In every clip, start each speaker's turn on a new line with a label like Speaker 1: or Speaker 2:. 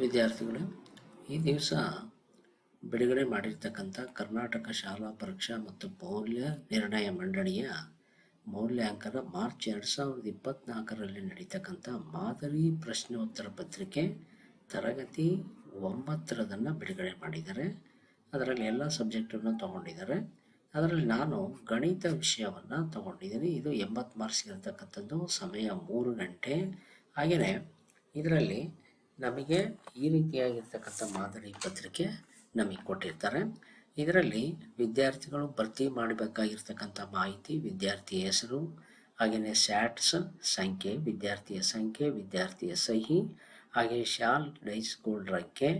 Speaker 1: ವಿದ್ಯಾರ್ಥಿಗಳು, ಈ ದಿವಸ ಬಿಡುಗಡೆ ಮಾಡಿರ್ತಕ್ಕಂಥ ಕರ್ನಾಟಕ ಶಾಲಾ ಪರೀಕ್ಷಾ ಮತ್ತು ಮೌಲ್ಯ ನಿರ್ಣಯ ಮಂಡಳಿಯ ಮೌಲ್ಯಾಂಕನ ಮಾರ್ಚ್ ಎರಡು ಸಾವಿರದ ಇಪ್ಪತ್ತ್ನಾಲ್ಕರಲ್ಲಿ ನಡೀತಕ್ಕಂಥ ಮಾದರಿ ಪ್ರಶ್ನೋತ್ತರ ಪತ್ರಿಕೆ ತರಗತಿ ಒಂಬತ್ತರದನ್ನು ಬಿಡುಗಡೆ ಮಾಡಿದ್ದಾರೆ. ಅದರಲ್ಲಿ ಎಲ್ಲ ಸಬ್ಜೆಕ್ಟನ್ನು ತಗೊಂಡಿದ್ದಾರೆ. ಅದರಲ್ಲಿ ನಾನು ಗಣಿತ ವಿಷಯವನ್ನು ತಗೊಂಡಿದ್ದೀನಿ. ಇದು ಎಂಬತ್ತು ಮಾರ್ಕ್ಸ್ ಇರತಕ್ಕಂಥದ್ದು ಸಮಯ ಮೂರು ಗಂಟೆ. ಹಾಗೆಯೇ ಇದರಲ್ಲಿ ನಮಗೆ ಈ ರೀತಿಯಾಗಿರ್ತಕ್ಕಂಥ ಮಾದರಿ ಪತ್ರಿಕೆ ನಮಗೆ ಕೊಟ್ಟಿರ್ತಾರೆ. ಇದರಲ್ಲಿ ವಿದ್ಯಾರ್ಥಿಗಳು ಭರ್ತಿ ಮಾಡಬೇಕಾಗಿರ್ತಕ್ಕಂಥ ಮಾಹಿತಿ ವಿದ್ಯಾರ್ಥಿ ಹೆಸರು ಹಾಗೆಯೇ ಸ್ಯಾಟ್ಸ್, ಸಂಖ್ಯೆ, ವಿದ್ಯಾರ್ಥಿಯ ಸಂಖ್ಯೆ, ವಿದ್ಯಾರ್ಥಿಯ ಸಹಿ ಹಾಗೆ ಶಾಲ್ ಡೈಸ್ಕೂಲ್ ರಕ್ಕೆ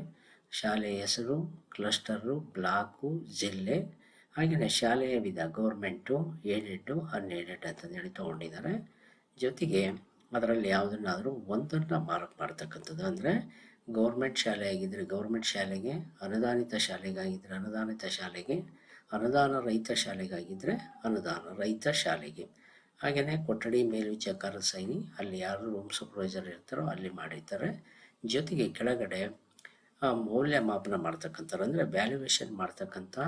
Speaker 1: ಶಾಲೆಯ ಹೆಸರು, ಕ್ಲಸ್ಟರು, ಬ್ಲಾಕು, ಜಿಲ್ಲೆ, ಹಾಗೆಯೇ ಶಾಲೆಯ ವಿಧ ಗೌರ್ಮೆಂಟು ಏಡೆಡ್ಡು ಅನ್ಏಡೆಡ್ ಅಂತಂದೇಳಿ ತೊಗೊಂಡಿದ್ದಾರೆ. ಜೊತೆಗೆ ಅದರಲ್ಲಿ ಯಾವುದನ್ನಾದರೂ ಒಂದನ್ನು ಮಾರ್ಕ್ ಮಾಡ್ತಕ್ಕಂಥದ್ದು. ಅಂದರೆ ಗೌರ್ಮೆಂಟ್ ಶಾಲೆ ಆಗಿದ್ದರೆ ಗೌರ್ಮೆಂಟ್ ಶಾಲೆಗೆ ಅನುದಾನಿತ ಶಾಲೆಗಾಗಿದ್ದರೆ ಅನುದಾನಿತ ಶಾಲೆಗೆ, ಅನುದಾನ ರಹಿತ ಶಾಲೆಗಾಗಿದ್ದರೆ ಅನುದಾನ ರಹಿತ ಶಾಲೆಗೆ. ಹಾಗೆಯೇ ಕೊಠಡಿ ಮೇಲ್ವಿಚಾರ ಸೈನಿ ಅಲ್ಲಿ ಯಾರು ರೂಮ್ ಸೂಪರ್ವೈಸರ್ ಇರ್ತಾರೋ ಅಲ್ಲಿ ಮಾಡಿರ್ತಾರೆ. ಜೊತೆಗೆ ಕೆಳಗಡೆ ಮೌಲ್ಯಮಾಪನ ಮಾಡ್ತಕ್ಕಂಥವ್ರು. ಅಂದರೆ ವ್ಯಾಲ್ಯುವೇಷನ್ ಮಾಡ್ತಕ್ಕಂಥ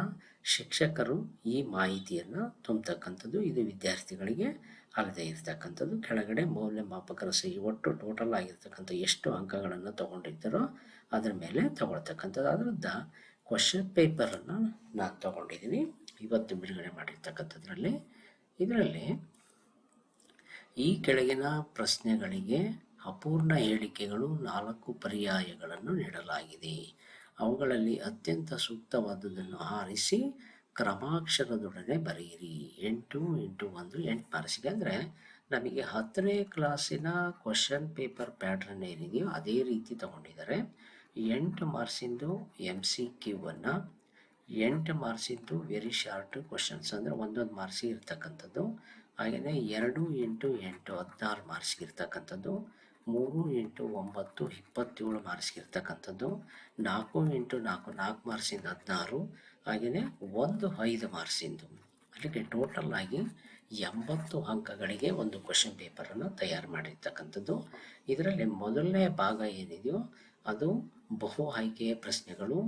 Speaker 1: ಶಿಕ್ಷಕರು ಈ ಮಾಹಿತಿಯನ್ನು ತುಂಬತಕ್ಕಂಥದ್ದು ಇದು ವಿದ್ಯಾರ್ಥಿಗಳಿಗೆ ಅಲ್ಲದೆ ಇರ್ತಕ್ಕಂಥದ್ದು ಕೆಳಗಡೆ ಮೌಲ್ಯಮಾಪಕರ ಸಹಿ ಒಟ್ಟು ಟೋಟಲ್ ಆಗಿರ್ತಕ್ಕಂಥ ಎಷ್ಟು ಅಂಕಗಳನ್ನು ತಗೊಂಡಿದ್ದಾರೋ ಅದರ ಮೇಲೆ ತಗೊಳ್ತಕ್ಕಂಥದ್ದು. ಅದರದ್ದ ಕ್ವಶನ್ ಪೇಪರನ್ನು ನಾನು ತಗೊಂಡಿದ್ದೀನಿ. ಇವತ್ತು ಬಿಡುಗಡೆ ಮಾಡಿರ್ತಕ್ಕಂಥದ್ರಲ್ಲಿ, ಇದರಲ್ಲಿ ಈ ಕೆಳಗಿನ ಪ್ರಶ್ನೆಗಳಿಗೆ ಅಪೂರ್ಣ ಹೇಳಿಕೆಗಳು ನಾಲ್ಕು ಪರ್ಯಾಯಗಳನ್ನು ನೀಡಲಾಗಿದೆ. ಅವುಗಳಲ್ಲಿ ಅತ್ಯಂತ ಸೂಕ್ತವಾದುದನ್ನು ಆರಿಸಿ ಕ್ರಮಾಕ್ಷರದೊಡನೆ ಬರೆಯಿರಿ. ಎಂಟು ಎಂಟು ಒಂದು ಎಂಟು ಮಾರ್ಕ್ಸಿಗೆ ಅಂದರೆ ನಮಗೆ ಹತ್ತನೇ ಕ್ಲಾಸಿನ ಕ್ವಶನ್ ಪೇಪರ್ ಪ್ಯಾಟ್ರನ್ ಏನಿದೆಯೋ ಅದೇ ರೀತಿ ತಗೊಂಡಿದ್ದಾರೆ. ಎಂಟು ಮಾರ್ಕ್ಸಿಂದು ಎಂ ಸಿ ಕ್ಯೂವನ್ನು ಎಂಟು ಮಾರ್ಕ್ಸಿಂದು ವೆರಿ ಶಾರ್ಟ್ ಕ್ವಶನ್ಸ್ ಅಂದರೆ ಒಂದೊಂದು ಮಾರ್ಕ್ಸಿಗೆ ಇರ್ತಕ್ಕಂಥದ್ದು. ಹಾಗೆಯೇ ಎರಡು ಎಂಟು ಎಂಟು ಹದಿನಾರು ಮಾರ್ಕ್ಸ್ಗೆ ಇರ್ತಕ್ಕಂಥದ್ದು. ಮೂರು ಎಂಟು ಒಂಬತ್ತು ಇಪ್ಪತ್ತೇಳು ಮಾರ್ಕ್ಸ್ಗೆ ಇರ್ತಕ್ಕಂಥದ್ದು. ನಾಲ್ಕು ಎಂಟು ನಾಲ್ಕು ನಾಲ್ಕು ಮಾರ್ಕ್ಸಿಂದ ಹದಿನಾರು. ಹಾಗೆಯೇ ಒಂದು ಐದು ಮಾರ್ಕ್ಸಿಂದು. ಅದಕ್ಕೆ ಟೋಟಲ್ ಆಗಿ ಎಂಬತ್ತು ಅಂಕಗಳಿಗೆ ಒಂದು ಕ್ವಶನ್ ಪೇಪರನ್ನು ತಯಾರು ಮಾಡಿರ್ತಕ್ಕಂಥದ್ದು. ಇದರಲ್ಲಿ ಮೊದಲನೇ ಭಾಗ ಏನಿದೆಯೋ ಅದು ಬಹು ಆಯ್ಕೆಯ ಪ್ರಶ್ನೆಗಳು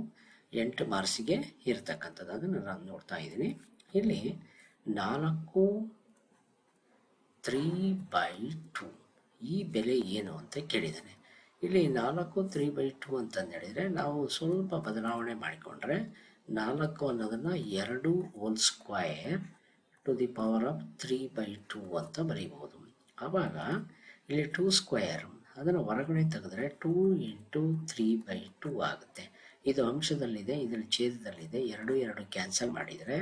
Speaker 1: ಎಂಟು ಮಾರ್ಕ್ಸಿಗೆ ಇರ್ತಕ್ಕಂಥದ್ದು. ಅದನ್ನು ನಾನು ನೋಡ್ತಾ ಇದ್ದೀನಿ. ಇಲ್ಲಿ ನಾಲ್ಕು ತ್ರೀ ಬೈ ಟು ಈ ಬೆಲೆ ಏನು ಅಂತ ಕೇಳಿದ್ದಾನೆ. ಇಲ್ಲಿ ನಾಲ್ಕು ತ್ರೀ ಬೈ ಟು ಅಂತಂದು ಹೇಳಿದರೆ ನಾವು ಸ್ವಲ್ಪ ಬದಲಾವಣೆ ಮಾಡಿಕೊಂಡ್ರೆ ನಾಲ್ಕು ಅನ್ನೋದನ್ನು ಎರಡು whole square to the power of three by two ಅಂತ ಬರೀಬೋದು ಆವಾಗ ಇಲ್ಲಿ ಟೂ ಸ್ಕ್ವಯರ್ ಅದನ್ನು ಹೊರಗಡೆ ತೆಗೆದ್ರೆ two into three by two ಆಗುತ್ತೆ. ಇದು ಅಂಶದಲ್ಲಿದೆ, ಇದರಲ್ಲಿ ಛೇದದಲ್ಲಿದೆ, ಎರಡು ಎರಡು ಕ್ಯಾನ್ಸಲ್ ಮಾಡಿದರೆ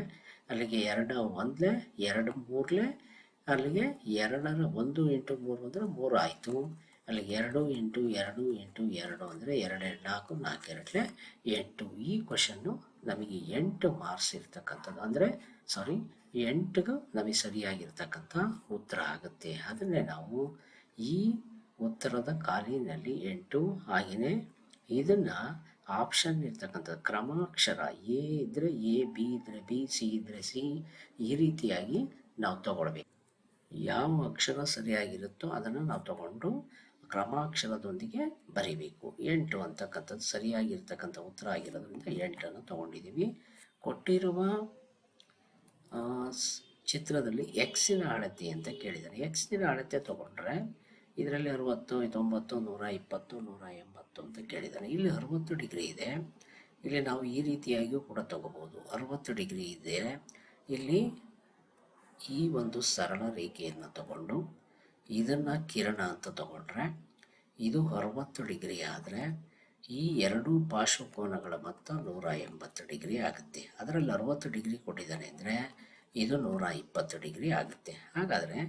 Speaker 1: ಅಲ್ಲಿಗೆ ಎರಡು ಒಂದಲೇ, ಎರಡು ಮೂರಲೇ, ಅಲ್ಲಿಗೆ ಎರಡರ ಒಂದು ಇಂಟು ಮೂರು ಅಂದರೆ ಮೂರು ಆಯಿತು. ಅಲ್ಲಿಗೆ ಎರಡು ಇಂಟು ಎರಡು ಇಂಟು ಎರಡು ಅಂದರೆ ಎರಡು ನಾಲ್ಕು ನಾಲ್ಕು ಎರಡಲೇ ಎಂಟು ಈ ಕ್ವಶನ್ನು ನಮಗೆ ಎಂಟು ಮಾರ್ಕ್ಸ್ ಇರ್ತಕ್ಕಂಥದ್ದು. ಅಂದರೆ ಸಾರಿ ಎಂಟಿಗೂ ನಮಗೆ ಸರಿಯಾಗಿರ್ತಕ್ಕಂಥ ಉತ್ತರ ಆಗುತ್ತೆ. ಅದನ್ನೇ ನಾವು ಈ ಉತ್ತರದ ಕಾಲಿನಲ್ಲಿ ಎಂಟು ಹಾಗೆಯೇ ಇದನ್ನು ಆಪ್ಷನ್ ಇರ್ತಕ್ಕಂಥದ್ದು. ಕ್ರಮಾಕ್ಷರ ಎ ಇದ್ದರೆ ಎ, ಬಿ ಇದ್ದರೆ ಬಿ, ಸಿ ಇದ್ದರೆ ಸಿ ಈ ರೀತಿಯಾಗಿ ನಾವು ತಗೊಳ್ಬೇಕು. ಯಾವ ಅಕ್ಷರ ಸರಿಯಾಗಿರುತ್ತೋ ಅದನ್ನು ನಾವು ತಗೊಂಡು ಕ್ರಮಾಕ್ಷರದೊಂದಿಗೆ ಬರೀಬೇಕು. ಎಂಟು ಅಂತಕ್ಕಂಥದ್ದು ಸರಿಯಾಗಿರ್ತಕ್ಕಂಥ ಉತ್ತರ ಆಗಿರೋದ್ರಿಂದ ಎಂಟನ್ನು ತಗೊಂಡಿದ್ದೀವಿ. ಕೊಟ್ಟಿರುವ ಚಿತ್ರದಲ್ಲಿ ಎಕ್ಸಿನ ಅಳತೆ ಅಂತ ಕೇಳಿದ್ದಾರೆ. ಎಕ್ಸಿನ ಅಳತೆ ತಗೊಂಡ್ರೆ ಇದರಲ್ಲಿ ಅರುವತ್ತು, ತೊಂಬತ್ತು, ನೂರ ಇಪ್ಪತ್ತು, ನೂರ ಎಂಬತ್ತು ಅಂತ ಕೇಳಿದ್ದಾರೆ. ಇಲ್ಲಿ ಅರುವತ್ತು ಡಿಗ್ರಿ ಇದೆ. ಇಲ್ಲಿ ನಾವು ಈ ರೀತಿಯಾಗಿಯೂ ಕೂಡ ತಗೋಬೋದು. ಅರುವತ್ತು ಡಿಗ್ರಿ ಇದೆ. ಇಲ್ಲಿ ಈ ಒಂದು ಸರಳ ರೇಖೆಯನ್ನು ತಗೊಂಡು ಇದನ್ನು ಕಿರಣ ಅಂತ ತಗೊಂಡ್ರೆ, ಇದು ಅರವತ್ತು ಡಿಗ್ರಿ ಆದರೆ ಈ ಎರಡು ಪಾರ್ಶ್ವಕೋನಗಳ ಮೊತ್ತ ನೂರ ಎಂಬತ್ತು ಡಿಗ್ರಿ ಆಗುತ್ತೆ. ಅದರಲ್ಲಿ ಅರವತ್ತು ಡಿಗ್ರಿ ಕೊಟ್ಟಿದ್ದಾನೆ ಅಂದರೆ ಇದು ನೂರ ಇಪ್ಪತ್ತು ಡಿಗ್ರಿ ಆಗುತ್ತೆ. ಹಾಗಾದರೆ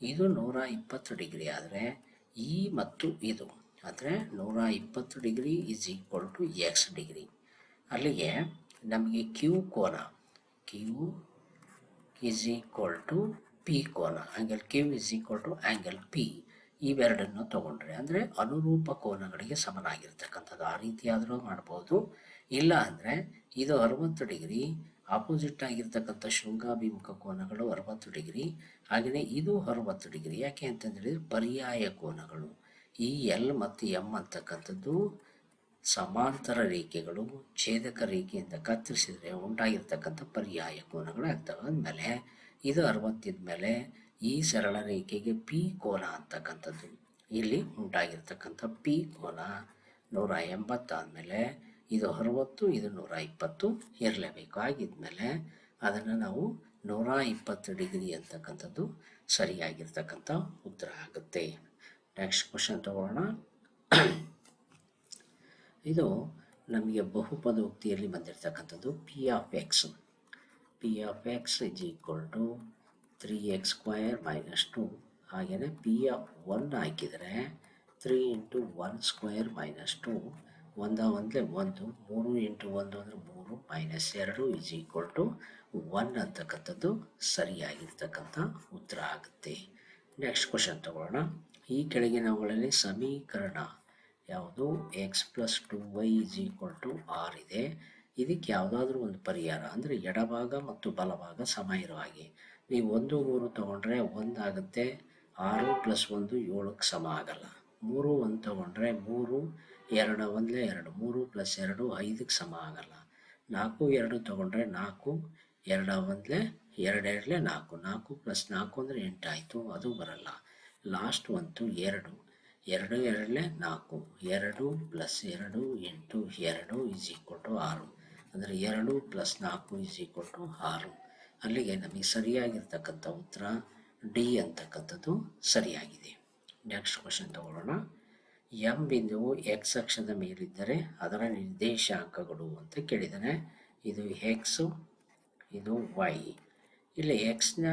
Speaker 1: ಇದು ನೂರ ಇಪ್ಪತ್ತು ಡಿಗ್ರಿ ಆದರೆ ಈ ಮತ್ತು ಇದು ಅಂದರೆ ನೂರ ಇಪ್ಪತ್ತು degree is equal to X degree. ಅಲ್ಲಿಗೆ ನಮಗೆ ಕ್ಯೂ ಕೋನ Q is equal to P ಕೋನ angle Q is equal to angle P ಇವೆರಡನ್ನು ತಗೊಂಡ್ರೆ ಅಂದರೆ ಅನುರೂಪ ಕೋನಗಳಿಗೆ ಸಮನಾಗಿರ್ತಕ್ಕಂಥದ್ದು. ಆ ರೀತಿಯಾದರೂ ಮಾಡ್ಬೋದು. ಇಲ್ಲ ಅಂದರೆ ಇದು ಅರವತ್ತು ಡಿಗ್ರಿ ಆಪೋಸಿಟ್ ಆಗಿರ್ತಕ್ಕಂಥ ಶೃಂಗಾಭಿಮುಖ ಕೋನಗಳು ಅರವತ್ತು ಡಿಗ್ರಿ. ಹಾಗೆಯೇ ಇದು ಅರವತ್ತು ಡಿಗ್ರಿ. ಯಾಕೆ ಅಂತಂದರೆ ಪರ್ಯಾಯ ಕೋನಗಳು. ಈ ಎಲ್ ಮತ್ತು ಎಂ ಅಂತಕ್ಕಂಥದ್ದು ಸಮಾಂತರ ರೇಖೆಗಳು, ಛೇದಕ ರೇಖೆಯಿಂದ ಕತ್ತರಿಸಿದರೆ ಉಂಟಾಗಿರ್ತಕ್ಕಂಥ ಪರ್ಯಾಯ ಕೋನಗಳಾಗ್ತವೆ ಅಂದಮೇಲೆ ಇದು ಅರವತ್ತಿದ್ಮೇಲೆ ಈ ಸರಳ ರೇಖೆಗೆ ಪಿ ಕೋನ ಅಂತಕ್ಕಂಥದ್ದು. ಇಲ್ಲಿ ಉಂಟಾಗಿರ್ತಕ್ಕಂಥ ಪಿ ಕೋನ ನೂರ ಎಂಬತ್ತಾದಮೇಲೆ ಇದು ಅರವತ್ತು, ಇದು ನೂರ ಇಪ್ಪತ್ತು ಇರಲೇಬೇಕು. ಆಗಿದ್ಮೇಲೆ ಅದನ್ನು ನಾವು ನೂರ ಇಪ್ಪತ್ತು ಡಿಗ್ರಿ ಅಂತಕ್ಕಂಥದ್ದು ಸರಿಯಾಗಿರ್ತಕ್ಕಂಥ ಉತ್ತರ ಆಗುತ್ತೆ. ನೆಕ್ಸ್ಟ್ ಕ್ವಶನ್ ತಗೊಳ್ಳೋಣ. ಇದು ನಮಗೆ ಬಹುಪದೋಕ್ತಿಯಲ್ಲಿ ಬಂದಿರತಕ್ಕಂಥದ್ದು P of X P of X is equal to three X square minus two ಹಾಗೆಯೇ ಪಿ ಆಫ್ ಒನ್ ಹಾಕಿದರೆ three into one square minus two ಒಂದ ಒಂದು, ಮೂರು ಇಂಟು ಒಂದು ಅಂದರೆ ಮೂರು ಮೈನಸ್ ಎರಡು ಇಸ್ ಈಕ್ವಲ್ ಟು ಒನ್ ಅಂತಕ್ಕಂಥದ್ದು ಸರಿಯಾಗಿರ್ತಕ್ಕಂಥ ಉತ್ತರ ಆಗುತ್ತೆ. ನೆಕ್ಸ್ಟ್ ಕ್ವಶನ್ ತಗೊಳ್ಳೋಣ. ಈ ಕೆಳಗಿನವುಗಳಲ್ಲಿ ಸಮೀಕರಣ ಯಾವುದು? X plus two Y is equal to R ಇದೆ. ಇದಕ್ಕೆ ಯಾವುದಾದ್ರೂ ಒಂದು ಪರಿಹಾರ, ಅಂದರೆ ಎಡಭಾಗ ಮತ್ತು ಬಲಭಾಗ ಸಮ ಇರೋ ಹಾಗೆ ನೀವು ಒಂದು ಮೂರು ತೊಗೊಂಡ್ರೆ ಒಂದಾಗುತ್ತೆ ಆರು ಪ್ಲಸ್ ಒಂದು ಏಳಕ್ಕೆ ಸಮ ಆಗಲ್ಲ. ಮೂರು ಒಂದು ತಗೊಂಡ್ರೆ ಮೂರು, ಎರಡು ಒಂದಲೇ ಎರಡು, ಮೂರು ಪ್ಲಸ್ ಎರಡು ಐದಕ್ಕೆ ಸಮ ಆಗಲ್ಲ. ನಾಲ್ಕು, ಎರಡು ತೊಗೊಂಡ್ರೆ ನಾಲ್ಕು, ಎರಡು ಒಂದಲೇ ಎರಡೆರಡಲೇ ನಾಲ್ಕು. ನಾಲ್ಕು ಪ್ಲಸ್ ನಾಲ್ಕು ಅಂದರೆ ಎಂಟಾಯಿತು, ಅದು ಬರಲ್ಲ. ಲಾಸ್ಟ್ ಒಂದು ಎರಡು ಎರಡು, ಎರಡಲೇ ನಾಲ್ಕು. ಎರಡು ಪ್ಲಸ್ ಎರಡು ಎಂಟು, ಎರಡು ಈಸ್ ಈಕ್ವಲ್ ಟು ಆರು. ಅಂದರೆ ಎರಡು ಪ್ಲಸ್ ನಾಲ್ಕು ಇಸ್ ಈಕ್ವಲ್ ಟು ಆರು. ಅಲ್ಲಿಗೆ ನಮಗೆ ಸರಿಯಾಗಿರ್ತಕ್ಕಂಥ ಉತ್ತರ ಡಿ ಅಂತಕ್ಕಂಥದ್ದು ಸರಿಯಾಗಿದೆ. ನೆಕ್ಸ್ಟ್ ಕ್ವಶನ್ ತಗೊಳ್ಳೋಣ. ಎಂ ಬಿಂದುವು ಎಕ್ಸ್ ಅಕ್ಷದ ಮೇಲಿದ್ದರೆ ಅದರ ನಿರ್ದೇಶಾಂಕಗಳು ಅಂತ ಕೇಳಿದ್ದಾನೆ ಇದು ಎಕ್ಸು ಇದು ವೈ ಇಲ್ಲಿ ಎಕ್ಸ್ನ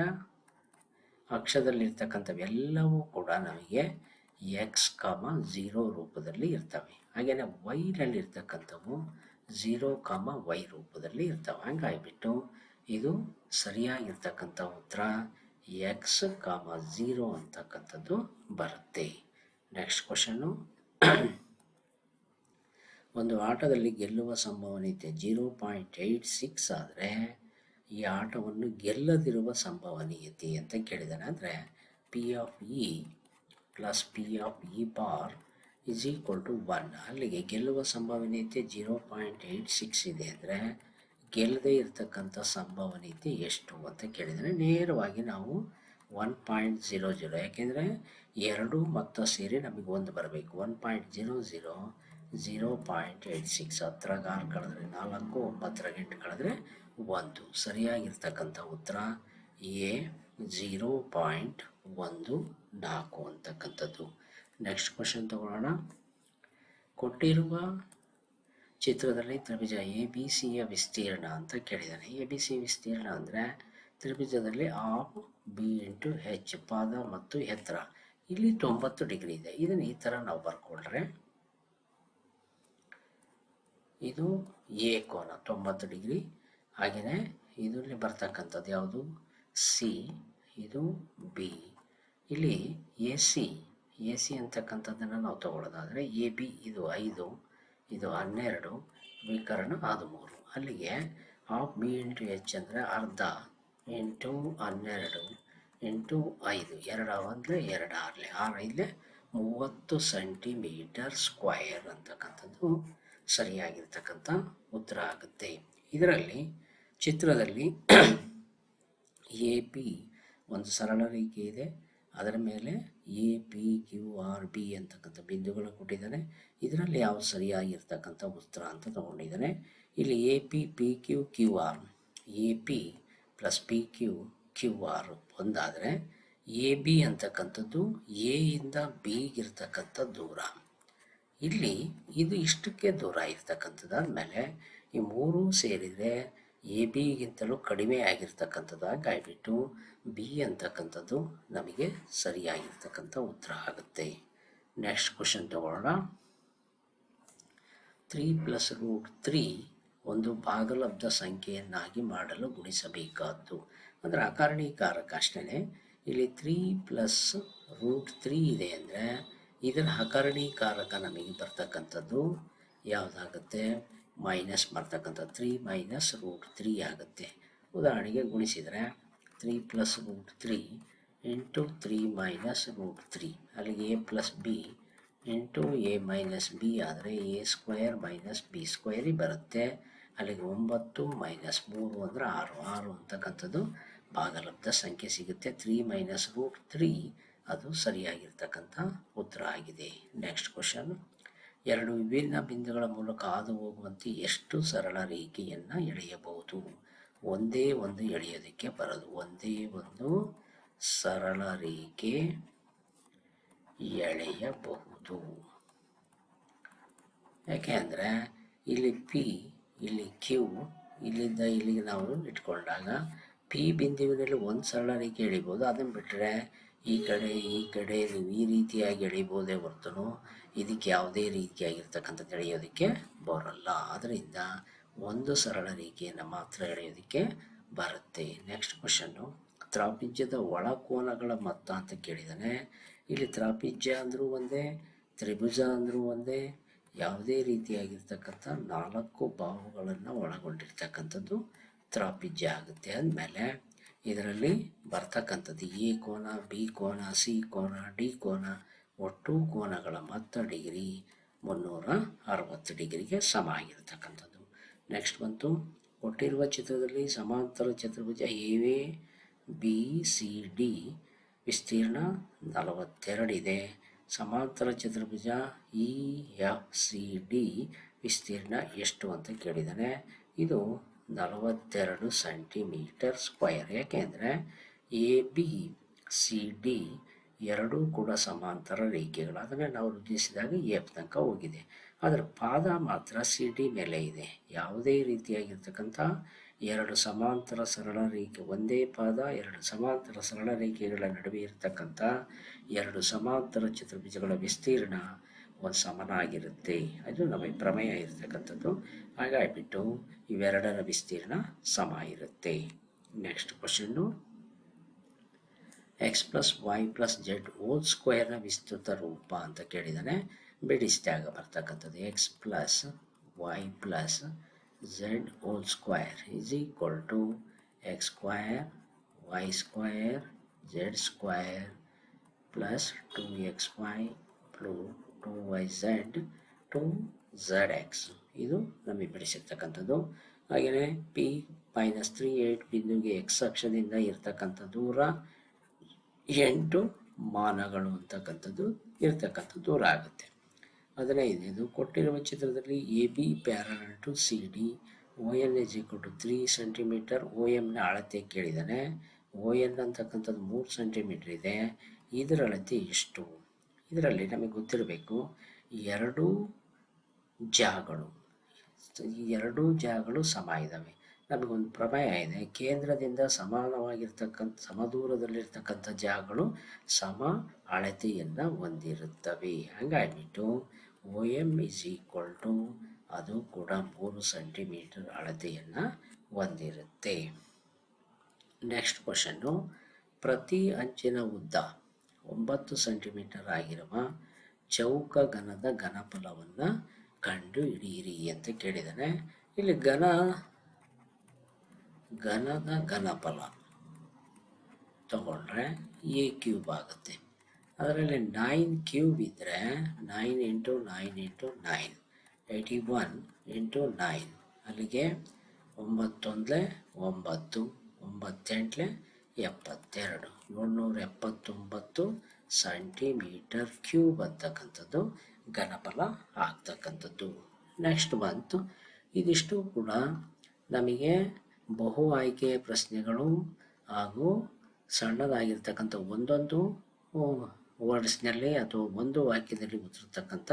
Speaker 1: ಅಕ್ಷದಲ್ಲಿರ್ತಕ್ಕಂಥವೆಲ್ಲವೂ ಕೂಡ ನಮಗೆ ಎಕ್ಸ್ ಕಾಮ ಝೀರೋ ರೂಪದಲ್ಲಿ ಇರ್ತವೆ. ಹಾಗೆಯೇ ವೈನಲ್ಲಿರ್ತಕ್ಕಂಥವು ಝೀರೋ ಕಾಮ ವೈ ರೂಪದಲ್ಲಿ ಇರ್ತವೆ. ಹಂಗಾಗಿಬಿಟ್ಟು ಇದು ಸರಿಯಾಗಿರ್ತಕ್ಕಂಥ ಉತ್ತರ ಎಕ್ಸ್ ಕಾಮ ಝೀರೋ ಅಂತಕ್ಕಂಥದ್ದು ಬರುತ್ತೆ. ನೆಕ್ಸ್ಟ್ ಕ್ವಶನ್ನು ಒಂದು ಆಟದಲ್ಲಿ ಗೆಲ್ಲುವ ಸಂಭವನೀಯತೆ ಜೀರೋ ಪಾಯಿಂಟ್ ಏಯ್ಟ್ ಸಿಕ್ಸ್ ಆದರೆ ಈ ಆಟವನ್ನು ಗೆಲ್ಲದಿರುವ ಸಂಭವನೀಯತೆ ಅಂತ ಕೇಳಿದಾನೆ. ಅಂದರೆ P of E plus P of E bar is equal to one ಅಲ್ಲಿಗೆ ಗೆಲ್ಲುವ ಸಂಭವನೀಯತೆ ಜೀರೋ ಪಾಯಿಂಟ್ ಏಯ್ಟ್ ಸಿಕ್ಸ್ ಇದೆ ಅಂದರೆ ಗೆಲ್ಲದೇ ಇರತಕ್ಕಂಥ ಸಂಭವನೀಯತೆ ಎಷ್ಟು ಅಂತ ಕೇಳಿದರೆ ನೇರವಾಗಿ ನಾವು ಒನ್ ಪಾಯಿಂಟ್ ಜೀರೋ ಜೀರೋ ಯಾಕೆಂದರೆ ಎರಡು ಮತ್ತು ಸೇರಿ ನಮಗೆ ಒಂದು ಬರಬೇಕು. One point zero zero zero point eight six ಹತ್ತರಾಗ ಆರು ಕಳೆದ್ರೆ ನಾಲ್ಕು, ಒಂಬತ್ತರಾಗ ಎಂಟು ಕಳೆದ್ರೆ ಒಂದು. ಸರಿಯಾಗಿರ್ತಕ್ಕಂಥ ಉತ್ತರ ಎ ಝೀರೋ ಪಾಯಿಂಟ್ ಒಂದು ನಾಲ್ಕು ಅಂತಕ್ಕಂಥದ್ದು. ನೆಕ್ಸ್ಟ್ ತಗೊಳ್ಳೋಣ. ಕೊಟ್ಟಿರುವ ಚಿತ್ರದಲ್ಲಿ ತ್ರಿಭುಜ ಎ ಬಿ ಸಿಯ ವಿಸ್ತೀರ್ಣ ಅಂತ ಕೇಳಿದ್ದಾರೆ ಎ ಬಿ ಸಿ ವಿಸ್ತೀರ್ಣ ಅಂದರೆ ತ್ರಿಭುಜದಲ್ಲಿ ಆಫ್ ಬಿ ಇಂಟು ಹೆಚ್ ಪಾದ ಮತ್ತು ಎತ್ತರ. ಇಲ್ಲಿ ತೊಂಬತ್ತು ಡಿಗ್ರಿ ಇದೆ. ಇದನ್ನು ಈ ಥರ ನಾವು ಬರ್ಕೊಂಡ್ರೆ ಇದು ಎ ಕೋನ, ತೊಂಬತ್ತು ಡಿಗ್ರಿ. ಹಾಗೆಯೇ ಇದರಲ್ಲಿ ಬರ್ತಕ್ಕಂಥದ್ದು ಯಾವುದು? ಸಿ ಇದು ಬಿ ಇಲ್ಲಿ ಎ ಸಿ ಎ ಸಿ ಅಂತಕ್ಕಂಥದ್ದನ್ನು ನಾವು ತಗೊಳ್ಳೋದಾದರೆ ಎ ಬಿ ಇದು ಐದು, ಇದು ಹನ್ನೆರಡು ವಿಕರಣ ಮೂರು ಅಲ್ಲಿಗೆ ಹಾಫ್ ಬಿ ಇಂಟು ಎಚ್ ಅಂದರೆ ಅರ್ಧ ಎಂಟು ಹನ್ನೆರಡು ಎಂಟು ಐದು. ಎರಡು ಅಂದರೆ ಎರಡು ಆರಲೆ. ಆರು ಐದಲೆ ಮೂವತ್ತು ಸೆಂಟಿಮೀಟರ್ ಸ್ಕ್ವಯರ್ ಅಂತಕ್ಕಂಥದ್ದು ಸರಿಯಾಗಿರ್ತಕ್ಕಂಥ ಉತ್ತರ ಆಗುತ್ತೆ. ಇದರಲ್ಲಿ ಚಿತ್ರದಲ್ಲಿ ಎ ಪಿ ಒಂದು ಸರಳ ರೇಖೆ ಇದೆ. ಅದರ ಮೇಲೆ A, P, Q, R, B ಅಂತಕ್ಕಂಥ ಬಿಂದುಗಳು ಕೊಟ್ಟಿದ್ದಾರೆ. ಇದರಲ್ಲಿ ಯಾವ ಸರಿಯಾಗಿರ್ತಕ್ಕಂಥ ಉತ್ತರ ಅಂತ ತಗೊಂಡಿದ್ದಾರೆ. ಇಲ್ಲಿ A, P P, Q Q, R. A, P plus P, Q Q, R ಒಂದಾದರೆ ಎ, ಬಿ ಅಂತಕ್ಕಂಥದ್ದು ಎ ಇಂದ ಬಿಗಿರ್ತಕ್ಕಂಥ ದೂರ. ಇಲ್ಲಿ ಇದು ಇಷ್ಟಕ್ಕೆ ದೂರ ಇರ್ತಕ್ಕಂಥದ್ದು ಆದಮೇಲೆ ಈ ಮೂರೂ ಸೇರಿದರೆ ಎ ಬಿಗಿಂತಲೂ ಕಡಿಮೆ ಆಗಿರ್ತಕ್ಕಂಥದ್ದಾಗಿ ಹಾಗಾಗಿಬಿಟ್ಟು ಬಿ ಅಂತಕ್ಕಂಥದ್ದು ನಮಗೆ ಸರಿಯಾಗಿರ್ತಕ್ಕಂಥ ಉತ್ತರ ಆಗುತ್ತೆ. ನೆಕ್ಸ್ಟ್ ಕ್ವಶನ್ ತಗೊಳ್ಳೋಣ. ತ್ರೀ ಪ್ಲಸ್ ರೂಟ್ ತ್ರೀ ಒಂದು ಭಾಗಲಬ್ಧ ಸಂಖ್ಯೆಯನ್ನಾಗಿ ಮಾಡಲು ಗುಣಿಸಬೇಕಾದ್ದು. ಅಂದರೆ ಅಕಾರಣೀಕಾರಕ ಅಷ್ಟೇ ಇಲ್ಲಿ ತ್ರೀ ಪ್ಲಸ್ ರೂಟ್ ತ್ರೀ ಇದೆ ಅಂದರೆ ಇದರ ಹಕರಣೀಕಾರಕ ನಮಗೆ ಬರ್ತಕ್ಕಂಥದ್ದು ಯಾವುದಾಗುತ್ತೆ? ಮೈನಸ್ ಬರ್ತಕ್ಕಂಥ ತ್ರೀ ಮೈನಸ್ ರೂಟ್ ತ್ರೀ ಆಗುತ್ತೆ. ಉದಾಹರಣೆಗೆ ಗುಣಿಸಿದರೆ three plus root three into three minus root three ಅಲ್ಲಿಗೆ A plus B into A minus B ಆದರೆ ಎ ಸ್ಕ್ವೇರ್ ಮೈನಸ್ ಬಿ ಸ್ಕ್ವೇರಿ ಬರುತ್ತೆ. ಅಲ್ಲಿಗೆ ಒಂಬತ್ತು ಮೈನಸ್ ಮೂರು ಅಂದರೆ ಆರು. ಆರು ಅಂತಕ್ಕಂಥದ್ದು ಭಾಗಲಬ್ಧ ಸಂಖ್ಯೆ ಸಿಗುತ್ತೆ. ತ್ರೀ ಮೈನಸ್ ರೂಟ್ ತ್ರೀ ಅದು ಸರಿಯಾಗಿರ್ತಕ್ಕಂಥ ಉತ್ತರ ಆಗಿದೆ. ನೆಕ್ಸ್ಟ್ ಕ್ವಶನ್ ಎರಡು ವಿಭಿನ್ನ ಬಿಂದುಗಳ ಮೂಲಕ ಹಾದು ಹೋಗುವಂತೆ ಎಷ್ಟು ಸರಳ ರೇಖೆಯನ್ನು ಎಳೆಯಬಹುದು? ಒಂದೇ ಒಂದು ಎಳೆಯೋದಕ್ಕೆ ಬರೋದು. ಒಂದೇ ಒಂದು ಸರಳ ರೇಖೆ ಎಳೆಯಬಹುದು. ಯಾಕೆ ಅಂದರೆ ಇಲ್ಲಿ ಪಿ ಇಲ್ಲಿ ಕ್ಯೂ ಇಲ್ಲಿಂದ ಇಲ್ಲಿಗೆ ನಾವು ಇಟ್ಕೊಂಡಾಗ ಪಿ ಬಿಂದುವಿನಲ್ಲಿ ಒಂದು ಸರಳ ರೇಖೆ ಎಳಿಬೋದು ಅದನ್ನು ಬಿಟ್ಟರೆ ಈ ಕಡೆ ಈ ಕಡೆ ನೀವು ಈ ರೀತಿಯಾಗಿ ಎಳಿಬೋದೇ ಹೊರತು ಇದಕ್ಕೆ ಯಾವುದೇ ರೀತಿಯಾಗಿರ್ತಕ್ಕಂಥದ್ದು ಎಳೆಯೋದಕ್ಕೆ ಬರಲ್ಲ. ಅದರಿಂದ ಒಂದು ಸರಳ ರೇಖೆಯನ್ನು ಮಾತ್ರ ಎಳೆಯೋದಕ್ಕೆ ಬರುತ್ತೆ. ನೆಕ್ಸ್ಟ್ ಕ್ವಶನ್ನು ತ್ರಾಪಿಜ್ಯದ ಒಳಕೋನಗಳ ಮೊತ್ತ ಅಂತ ಕೇಳಿದ್ದಾನೆ ಇಲ್ಲಿ ತ್ರಾಪಿಜ್ಯ ಅಂದರೂ ಒಂದೇ, ತ್ರಿಭುಜ ಅಂದರೂ ಒಂದೇ, ಯಾವುದೇ ರೀತಿಯಾಗಿರ್ತಕ್ಕಂಥ ನಾಲ್ಕು ಬಾಹುಗಳನ್ನು ಒಳಗೊಂಡಿರ್ತಕ್ಕಂಥದ್ದು ತ್ರಾಪಿಜ್ಯ ಆಗುತ್ತೆ ಅಂದಮೇಲೆ ಇದರಲ್ಲಿ ಬರ್ತಕ್ಕಂಥದ್ದು ಎ ಕೋನ, ಬಿ ಕೋನ, ಸಿ ಕೋನ, ಡಿ ಕೋನ, ಒಟ್ಟು ಕೋನಗಳ ಮೊತ್ತ ಡಿಗ್ರಿ ಮುನ್ನೂರ ಅರವತ್ತು ಡಿಗ್ರಿಗೆ ಸಮ ಆಗಿರ್ತಕ್ಕಂಥದ್ದು. ನೆಕ್ಸ್ಟ್ ಬಂತು ಕೊಟ್ಟಿರುವ ಚಿತ್ರದಲ್ಲಿ ಸಮಾಂತರ ಚತುರ್ಭುಜ ಎ ಬಿ ಸಿ ಡಿ ವಿಸ್ತೀರ್ಣ ನಲವತ್ತೆರಡಿದೆ ಸಮಾಂತರ ಚತುರ್ಭುಜ ಇ ಎಫ್ ಸಿ ಡಿ ವಿಸ್ತೀರ್ಣ ಎಷ್ಟು ಅಂತ ಕೇಳಿದ್ದಾನೆ. ಇದು ನಲವತ್ತೆರಡು ಸೆಂಟಿಮೀಟರ್ ಸ್ಕ್ವಯರ್ ಯಾಕೆಂದರೆ ಎ ಬಿ ಸಿ ಡಿ ಎರಡೂ ಕೂಡ ಸಮಾಂತರ ರೇಖೆಗಳು ಅದನ್ನು ನಾವು ವೃದ್ಧಿಸಿದಾಗ ಎಫ್ ತನಕ ಹೋಗಿದೆ. ಅದರ ಪಾದ ಮಾತ್ರ ಸಿಡಿ ಮೇಲೆ ಇದೆ. ಯಾವುದೇ ರೀತಿಯಾಗಿರ್ತಕ್ಕಂಥ ಎರಡು ಸಮಾಂತರ ಸರಳ ರೇಖೆ, ಒಂದೇ ಪಾದ, ಎರಡು ಸಮಾಂತರ ಸರಳ ರೇಖೆಗಳ ನಡುವೆ ಇರತಕ್ಕಂಥ ಎರಡು ಸಮಾಂತರ ಚತುರ್ಭುಜಗಳ ವಿಸ್ತೀರ್ಣ ಒಂದು ಸಮನಾಗಿರುತ್ತೆ. ಅದು ನಮಗೆ ಪ್ರಮೇಯ ಇರತಕ್ಕಂಥದ್ದು. ಹಾಗಾಗಿಬಿಟ್ಟು ಇವೆರಡರ ವಿಸ್ತೀರ್ಣ ಸಮ ಇರುತ್ತೆ. Next question X plus Y plus Z whole ಸ್ಕ್ವೇರ್ನ ವಿಸ್ತೃತ ರೂಪ ಅಂತ ಕೇಳಿದ್ದಾನೆ ಬಿಡಿಸಿದಾಗ ಬರ್ತಕ್ಕಂಥದ್ದು X plus Y plus Z whole square is equal to X square Y square Z square plus two X Y plus two Y Z two Z X ಇದು ನಮಗೆ ಬಿಡಿಸಿರ್ತಕ್ಕಂಥದ್ದು. ಹಾಗೆಯೇ ಪಿ ಮೈನಸ್ ತ್ರೀ ಏಯ್ಟ್ ಬಿಂದುಗೆ X ಅಕ್ಷದಿಂದ ಇರ್ತಕ್ಕಂಥ ದೂರ ಎಂಟು ಮಾನಗಳು ಅಂತಕ್ಕಂಥದ್ದು ಇರ್ತಕ್ಕಂಥ ದೂರ ಆಗುತ್ತೆ. ಹದಿನೈದನೇದು ಕೊಟ್ಟಿರುವ ಚಿತ್ರದಲ್ಲಿ A B parallel to C D O N is to three centimetre O ಎಮ್ನ ಅಳತೆ ಕೇಳಿದ್ದಾನೆ ಓ ಎನ್ ಅಂತಕ್ಕಂಥದ್ದು ಮೂರು ಸೆಂಟಿಮೀಟರ್ ಇದೆ. ಇದರ ಅಳತೆ ಎಷ್ಟು? ಇದರಲ್ಲಿ ನಮಗೆ ಗೊತ್ತಿರಬೇಕು, ಎರಡು ಜಾಗಗಳು ಈ ಎರಡೂ ಜಾಗಗಳು ಸಮ ಇದ್ದಾವೆ ನಮಗೊಂದು ಪ್ರಮೇಯ ಇದೆ. ಕೇಂದ್ರದಿಂದ ಸಮಾನವಾಗಿರ್ತಕ್ಕಂಥ, ಸಮದೂರದಲ್ಲಿರ್ತಕ್ಕಂಥ ಜಾಗಗಳು ಸಮ ಅಳತೆಯನ್ನು ಹೊಂದಿರುತ್ತವೆ. ಹಂಗಾಗಿಬಿಟ್ಟು O M is equal to ಅದು ಕೂಡ ಮೂರು ಸೆಂಟಿಮೀಟರ್ ಅಳತೆಯನ್ನು ಹೊಂದಿರುತ್ತೆ. ನೆಕ್ಸ್ಟ್ ಕ್ವಶನ್ನು ಪ್ರತಿ ಅಂಚಿನ ಉದ್ದ ಒಂಬತ್ತು ಸೆಂಟಿಮೀಟರ್ ಆಗಿರುವ ಚೌಕ ಘನದ ಘನಫಲವನ್ನು ಕಂಡು ಹಿಡಿಯಿರಿ ಅಂತ ಕೇಳಿದ್ದಾನೆ ಇಲ್ಲಿ ಘನ, ಘನದ ಘನಫಲ ತಗೊಂಡ್ರೆ ಎ ಕ್ಯೂಬ್ ಆಗುತ್ತೆ. ಅದರಲ್ಲಿ ನೈನ್ ಕ್ಯೂಬ್ ಇದ್ದರೆ nine into nine into nine eighty one into nine ಅಲ್ಲಿಗೆ ಒಂಬತ್ತೊಂದಲೇ ಒಂಬತ್ತು, ಒಂಬತ್ತೆಂಟಲೆ ಎಪ್ಪತ್ತೆರಡು. ಏಳ್ನೂರ ಎಪ್ಪತ್ತೊಂಬತ್ತು ಸೆಂಟಿಮೀಟರ್ ಕ್ಯೂಬ್ ಅಂತಕ್ಕಂಥದ್ದು ಘನಫಲ ಆಗ್ತಕ್ಕಂಥದ್ದು. ನೆಕ್ಸ್ಟ್ ಬಂತು. ಇದಿಷ್ಟು ಕೂಡ ನಮಗೆ ಬಹು ಆಯ್ಕೆಯ ಪ್ರಶ್ನೆಗಳು ಹಾಗೂ ಸಣ್ಣದಾಗಿರ್ತಕ್ಕಂಥ ಒಂದೊಂದು ವರ್ಡ್ಸ್ನಲ್ಲಿ ಅಥವಾ ಒಂದು ವಾಕ್ಯದಲ್ಲಿ ಉತ್ತರತಕ್ಕಂಥ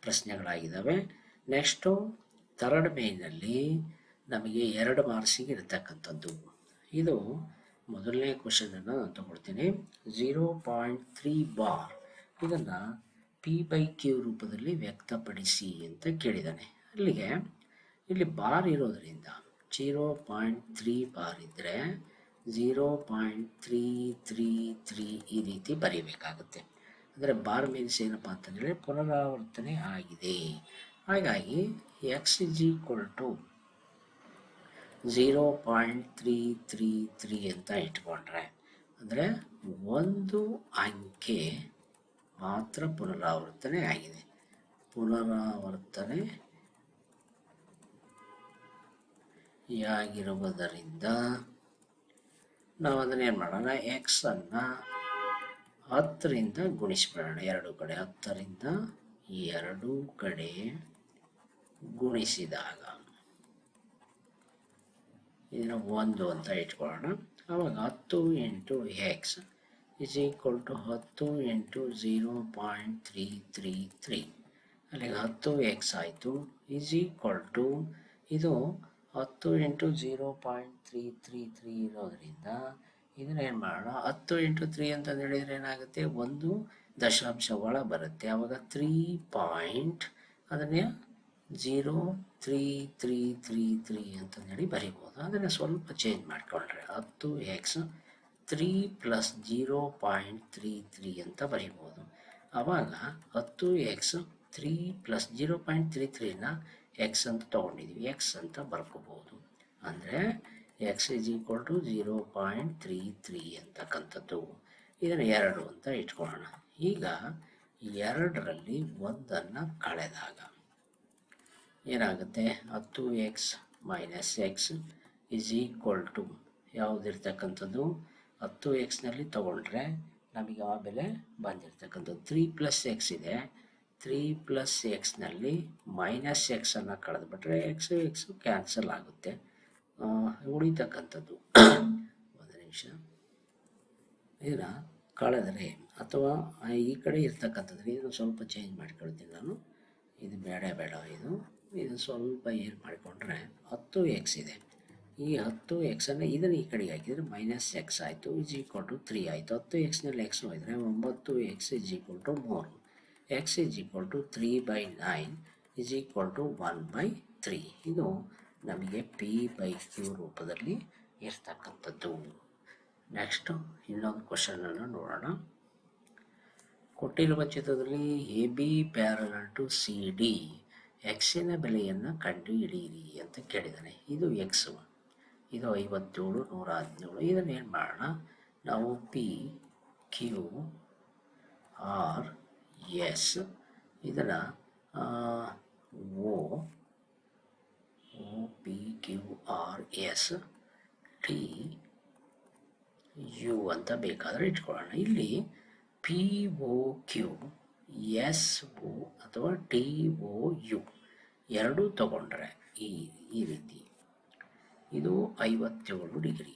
Speaker 1: ಪ್ರಶ್ನೆಗಳಾಗಿದ್ದಾವೆ. ನೆಕ್ಸ್ಟು ಥರ್ಡ್ ಮೇನಲ್ಲಿ ನಮಗೆ ಎರಡು ಮಾರ್ಕ್ಸಿಗೆ ಇರತಕ್ಕಂಥದ್ದು. ಇದು ಮೊದಲನೇ ಕ್ವಶನನ್ನು ನಾನು ತಗೊಳ್ತೀನಿ. ಝೀರೋ ಪಾಯಿಂಟ್ ತ್ರೀ ಬಾರ್ ಇದನ್ನು ಪಿ ಬೈ ಕ್ಯೂ ರೂಪದಲ್ಲಿ ವ್ಯಕ್ತಪಡಿಸಿ ಅಂತ ಕೇಳಿದ್ದಾನೆ. ಅಲ್ಲಿಗೆ, ಇಲ್ಲಿ ಬಾರ್ ಇರೋದರಿಂದ ಜೀರೋ ಪಾಯಿಂಟ್ ತ್ರೀ ಬಾರ್ ಇದ್ದರೆ zero point three three three ಈ ರೀತಿ ಬರೀಬೇಕಾಗುತ್ತೆ. ಅಂದರೆ ಬಾರ್ ಮೀನ್ಸ್ ಏನಪ್ಪ ಅಂತಂದರೆ ಪುನರಾವರ್ತನೆ ಆಗಿದೆ. ಹಾಗಾಗಿ X is equal to zero point three three three ಅಂತ ಇಟ್ಕೊಂಡ್ರೆ, ಅಂದರೆ ಒಂದು ಅಂಕೆ ಮಾತ್ರ ಪುನರಾವರ್ತನೆ ಆಗಿದೆ. ಪುನರಾವರ್ತನೆ ಆಗಿರುವುದರಿಂದ ನಾವು ಅದನ್ನ ಏನು ಮಾಡೋಣ ಎಕ್ಸನ್ನು ಹತ್ತರಿಂದ ಗುಣಿಸ್ಬಿಡೋಣ ಎರಡು ಕಡೆ ಹತ್ತರಿಂದ ಎರಡು ಕಡೆ ಗುಣಿಸಿದಾಗ ಇದನ್ನು ಒಂದು ಅಂತ ಇಟ್ಕೊಳ್ಳೋಣ. ಆವಾಗ ಹತ್ತು into x is equal to ಹತ್ತು into zero point three three three ಅಲ್ಲಿಗೆ ಹತ್ತು ಎಕ್ಸ್ ಆಯಿತು. ಈಸ್ ಈಕ್ವಲ್ ಟು ಇದು ಹತ್ತು into zero point three three three ಇರೋದ್ರಿಂದ ಇದನ್ನ ಏನು ಮಾಡೋಣ ಹತ್ತು ಇಂಟು ತ್ರೀ ಅಂತ ಹೇಳಿದ್ರೆ ಏನಾಗುತ್ತೆ? ಒಂದು ದಶಾಂಶ ಒಳ ಬರುತ್ತೆ. ಆವಾಗ ತ್ರೀ ಪಾಯಿಂಟ್ ಅದನ್ನೇ zero three three three three ಅಂತಂದೇಳಿ ಬರಿಬೋದು. ಅದನ್ನು ಸ್ವಲ್ಪ ಚೇಂಜ್ ಮಾಡಿಕೊಂಡ್ರೆ ಹತ್ತು x three plus zero point three three ಅಂತ ಬರಿಬೋದು. ಆವಾಗ ಹತ್ತು x three plus zero point three ತ್ರೀನ X ಅಂತ ತೊಗೊಂಡಿದ್ವಿ. ಎಕ್ಸ್ ಅಂತ ಬರ್ಕೋಬೋದು. ಅಂದರೆ x is equal to zero point three three ಅಂತಕ್ಕಂಥದ್ದು. ಇದನ್ನು ಎರಡು ಅಂತ ಇಟ್ಕೊಳ್ಳೋಣ. ಈಗ ಎರಡರಲ್ಲಿ ಒಂದನ್ನು ಕಳೆದಾಗ ಏನಾಗುತ್ತೆ? ಹತ್ತು X minus X is equal to ಯಾವುದಿರ್ತಕ್ಕಂಥದ್ದು? ಹತ್ತು ಎಕ್ಸ್ನಲ್ಲಿ ತೊಗೊಂಡ್ರೆ ನಮಗೆ ಆ ಬೆಲೆ ಬಂದಿರತಕ್ಕಂಥದ್ದು. ತ್ರೀ ಪ್ಲಸ್ ಎಕ್ಸ್ ಇದೆ. ತ್ರೀ ಪ್ಲಸ್ ಎಕ್ಸ್ನಲ್ಲಿ ಮೈನಸ್ ಎಕ್ಸನ್ನು ಕಳೆದುಬಿಟ್ರೆ ಎಕ್ಸು ಎಕ್ಸು ಕ್ಯಾನ್ಸಲ್ ಆಗುತ್ತೆ. ಉಳಿತಕ್ಕಂಥದ್ದು. ಒಂದು ನಿಮಿಷ. ಇದನ್ನು ಕಳೆದರೆ ಅಥವಾ ಈ ಕಡೆ ಇರ್ತಕ್ಕಂಥದ್ದು, ಇದನ್ನು ಸ್ವಲ್ಪ ಚೇಂಜ್ ಮಾಡ್ಕೊಳ್ತೀನಿ ನಾನು. ಇದು ಬೇಡ ಬೇಡ ಇದು. ಇದು ಸ್ವಲ್ಪ ಏನು ಮಾಡಿಕೊಂಡ್ರೆ ಹತ್ತು ಎಕ್ಸ್ ಇದೆ. ಈ ಹತ್ತು ಎಕ್ಸನ್ನು ಇದನ್ನು ಈ ಕಡೆಗೆ ಹಾಕಿದರೆ ಮೈನಸ್ ಎಕ್ಸ್ ಆಯಿತು ಇಸ್ ಈಕ್ವಲ್ ಟು ತ್ರೀ ಆಯಿತು. ಹತ್ತು ಎಕ್ಸ್ನಲ್ಲಿ ಎಕ್ಸ್ ಹೋದರೆ ಒಂಬತ್ತು ಎಕ್ಸ್ ಇಸ್ ಈಕ್ವಲ್ ಟು ಮೂರು. X is equal to three by nine is equal to one by three ಇದು ನಮಗೆ ಪಿ ಬೈ ಕ್ಯೂ ರೂಪದಲ್ಲಿ ಇರ್ತಕ್ಕಂಥದ್ದು. ನೆಕ್ಸ್ಟು ಇನ್ನೊಂದು ಕ್ವಶನನ್ನು ನೋಡೋಣ. ಕೊಟ್ಟಿರುವ ಚಿತ್ರದಲ್ಲಿ A B parallel to C D ಎಕ್ಸಿನ ಬೆಲೆಯನ್ನು ಕಂಡು ಹಿಡಿಯಿರಿ ಅಂತ ಕೇಳಿದ್ದಾನೆ ಇದು ಎಕ್ಸು ಇದು ಐವತ್ತೇಳು ನೂರ ಹದಿನೇಳು ಇದನ್ನು ಏನು ಮಾಡೋಣ? ನಾವು ಪಿ ಕ್ಯೂ ಆರ್ ಎಸ್ ಇದನ್ನು O O P Q R S T U ಅಂತ ಬೇಕಾದರೆ ಇಟ್ಕೊಳ್ಳೋಣ. ಇಲ್ಲಿ P O Q S O ಅಥವಾ ಟಿ ಒ ಯು ಎರಡೂ ತಗೊಂಡ್ರೆ ಈ ಈ ರೀತಿ. ಇದು ಐವತ್ತೇಳು ಡಿಗ್ರಿ.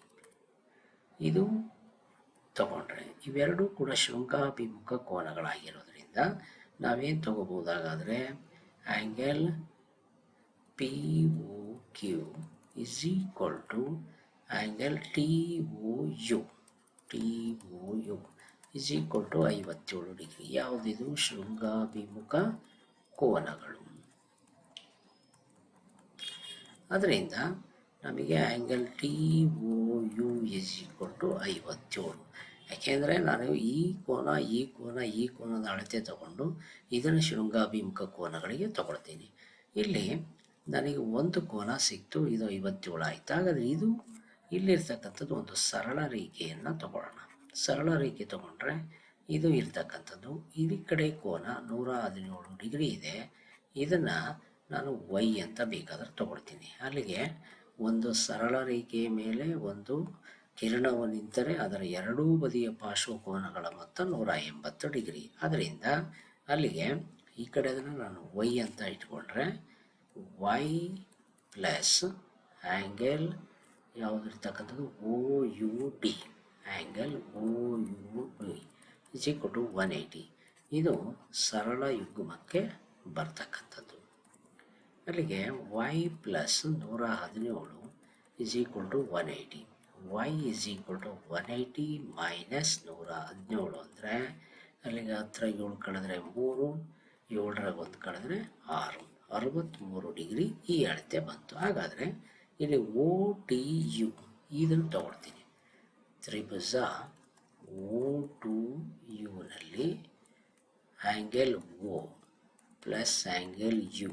Speaker 1: ಇದು ತಗೊಂಡ್ರೆ ಇವೆರಡೂ ಕೂಡ ಶೃಂಗಾಭಿಮುಖ ಕೋನಗಳಾಗಿರೋದ್ರಿಂದ ನಾವೇನು ತಗೋಬೋದಾಗಾದರೆ angle P is Q to angle TOU U is equal to ಐವತ್ತೇಳು ಡಿಗ್ರಿ. ಯಾವುದಿದು? ಶೃಂಗಾಭಿಮುಖ ಕೋನಗಳು. ಅದರಿಂದ ನಮಗೆ angle T O U is equal to ಐವತ್ತೇಳು. ಯಾಕೆಂದರೆ ನಾನು ಈ ಕೋನ ಈ ಕೋನ, ಈ ಕೋನದ ಅಳತೆ ತಗೊಂಡು ಇದನ್ನು ಶೃಂಗಾಭಿಮುಖ ಕೋನಗಳಿಗೆ ತಗೊಳ್ತೀನಿ. ಇಲ್ಲಿ ನನಗೆ ಒಂದು ಕೋನ ಸಿಕ್ತು. ಇದು ಐವತ್ತೇಳು ಆಯ್ತು. ಹಾಗಾದರೆ ಇದು ಇಲ್ಲಿರ್ತಕ್ಕಂಥದ್ದು ಒಂದು ಸರಳ ರೇಖೆಯನ್ನು ತಗೊಳ್ಳೋಣ. ಸರಳ ರೇಖೆ ತಗೊಂಡ್ರೆ ಇದು ಇರ್ತಕ್ಕಂಥದ್ದು. ಈ ಕಡೆ ಕೋನ ನೂರ ಹದಿನೇಳು ಡಿಗ್ರಿ ಇದೆ. ಇದನ್ನು ನಾನು ವೈ ಅಂತ ಬೇಕಾದ್ರೆ ತಗೊಳ್ತೀನಿ. ಅಲ್ಲಿಗೆ ಒಂದು ಸರಳ ರೇಖೆಯ ಮೇಲೆ ಒಂದು ಕಿರಣವು ನಿಂತರೆ ಅದರ ಎರಡೂ ಬದಿಯ ಪಾರ್ಶ್ವಕೋನಗಳ ಮೊತ್ತ ನೂರ ಎಂಬತ್ತು ಡಿಗ್ರಿ. ಅದರಿಂದ ಅಲ್ಲಿಗೆ ಈ ಕಡೆ ನಾನು ವೈ ಅಂತ ಇಟ್ಕೊಂಡ್ರೆ Y plus angle ಯಾವುದಿರ್ತಕ್ಕಂಥದ್ದು O U D angle O U D is equal to one eighty ಇದು ಸರಳ ಯುಗ್ಮಕ್ಕೆ ಬರ್ತಕ್ಕಂಥದ್ದು. ಅಲ್ಲಿಗೆ ವೈ ಪ್ಲಸ್ ನೂರ ಹದಿನೇಳು is equal to one eighty Y is equal to one eighty minus ನೂರ ಹದಿನೇಳು ಅಂದರೆ ಅಲ್ಲಿಗೆ ಹತ್ರ ಏಳು ಕಳೆದ್ರೆ ಮೂರು ಏಳರಾಗ ಒಂದು ಕಳೆದ್ರೆ ಆರು. ಅರವತ್ತ್ಮೂರು ಡಿಗ್ರಿ ಈ ಅಳತೆ ಬಂತು. ಹಾಗಾದರೆ ಇಲ್ಲಿ ಓ ಟಿ ಯು ಇದನ್ನು ತಗೊಳ್ತೀನಿ. ತ್ರಿಭುಜ O T ಯುನಲ್ಲಿ angle O plus angle U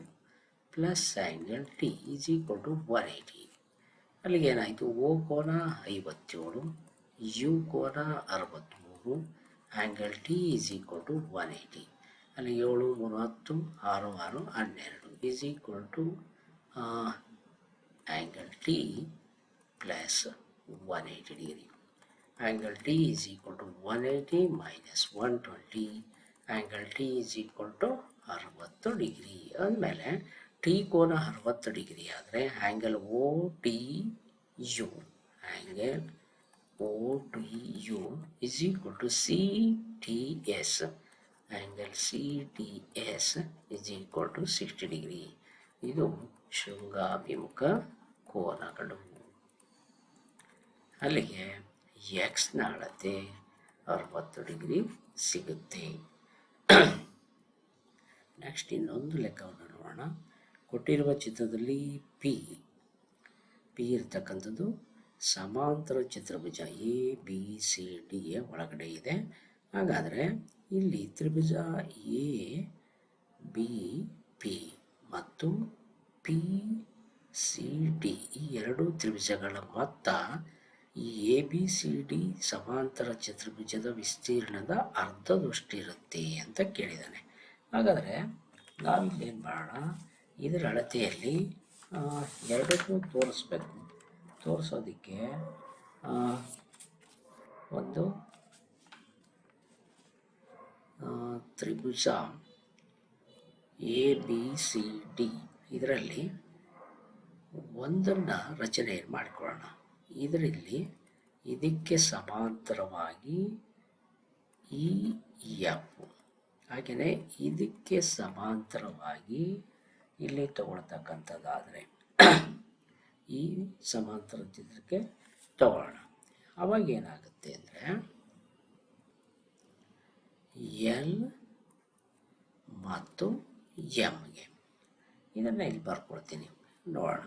Speaker 1: plus angle T is equal to one eighty ಅಲ್ಲಿಗೆ ಏನಾಯಿತು? ಓ ಕೋನ ಐವತ್ತೇಳು, ಯು ಕೋನ ಅರವತ್ತ್ಮೂರು angle T is equal to one eighty ಅಲ್ಲಿ ಏಳು, ಮೂರು, ಹತ್ತು, ಆರು ಆರು, ಹನ್ನೆರಡು. is equal to angle T plus one eighty degree angle T is equal to one eighty minus one twenty angle T is equal to ಅರವತ್ತು degree ಅಂದಮೇಲೆ T ಕೋನ ಅರವತ್ತು ಡಿಗ್ರಿ ಆದರೆ angle O T U angle O T U is equal to C T S Angle C T S is equal to sixty degree ಇದು ಶೃಂಗಾಭಿಮುಖ ಕೋನಗಳು ಅಲ್ಲಿಗೆ ಎಕ್ಸ್ನ ಅಳತೆ ಅರವತ್ತು ಡಿಗ್ರಿ ಸಿಗುತ್ತೆ. ನೆಕ್ಸ್ಟ್ ಇನ್ನೊಂದು ಲೆಕ್ಕವನ್ನು ನೋಡೋಣ. ಕೊಟ್ಟಿರುವ ಚಿತ್ರದಲ್ಲಿ ಪಿ ಪಿ ಇರ್ತಕ್ಕಂಥದ್ದು ಸಮಾಂತರ ಚಿತ್ರಭುಜ ಎ ಬಿ ಸಿ ಡಿ ಒಳಗಡೆ ಇದೆ. ಹಾಗಾದರೆ ಇಲ್ಲಿ ತ್ರಿಭುಜ ಎ ಬಿ ಪಿ ಮತ್ತು ಪಿ ಸಿ ಡಿ ಈ ಎರಡು ತ್ರಿಭುಜಗಳ ಮೊತ್ತ ಈ ಎ ಬಿ ಸಿ ಡಿ ಸಮಾಂತರ ಚತುರ್ಭುಜದ ವಿಸ್ತೀರ್ಣದ ಅರ್ಧದಷ್ಟಿರುತ್ತೆ ಅಂತ ಕೇಳಿದ್ದಾನೆ ಹಾಗಾದರೆ ನಾವಿಲ್ಲೇನು ಮಾಡೋಣ? ಇದರ ಅಳತೆಯಲ್ಲಿ ಎರಡಕ್ಕೂ ತೋರಿಸ್ಬೇಕು. ತೋರಿಸೋದಕ್ಕೆ ಒಂದು ತ್ರಿಭುಜ ಎ, ಬಿ, ಸಿ, ಡಿ ಇದರಲ್ಲಿ ಒಂದನ್ನು ರಚನೆ ಮಾಡಿಕೊಳ್ಳೋಣ. ಇದರಲ್ಲಿ ಇದಕ್ಕೆ ಸಮಾಂತರವಾಗಿ ಇ, ಎಫ್. ಹಾಗೆಯೇ ಇದಕ್ಕೆ ಸಮಾಂತರವಾಗಿ ಇಲ್ಲಿ ತಗೊಳ್ತಕ್ಕಂಥದ್ದಾದರೆ ಈ ಸಮಾಂತರ ಚಿತ್ರಕ್ಕೆ ತಗೊಳ್ಳೋಣ. ಅವಾಗ ಏನಾಗುತ್ತೆ ಅಂದರೆ ಎಲ್ ಮತ್ತು ಎಮ್ಗೆ ಇದನ್ನು ಇಲ್ಲಿ ಬರ್ಕೊಳ್ತೀನಿ ನೋಡೋಣ.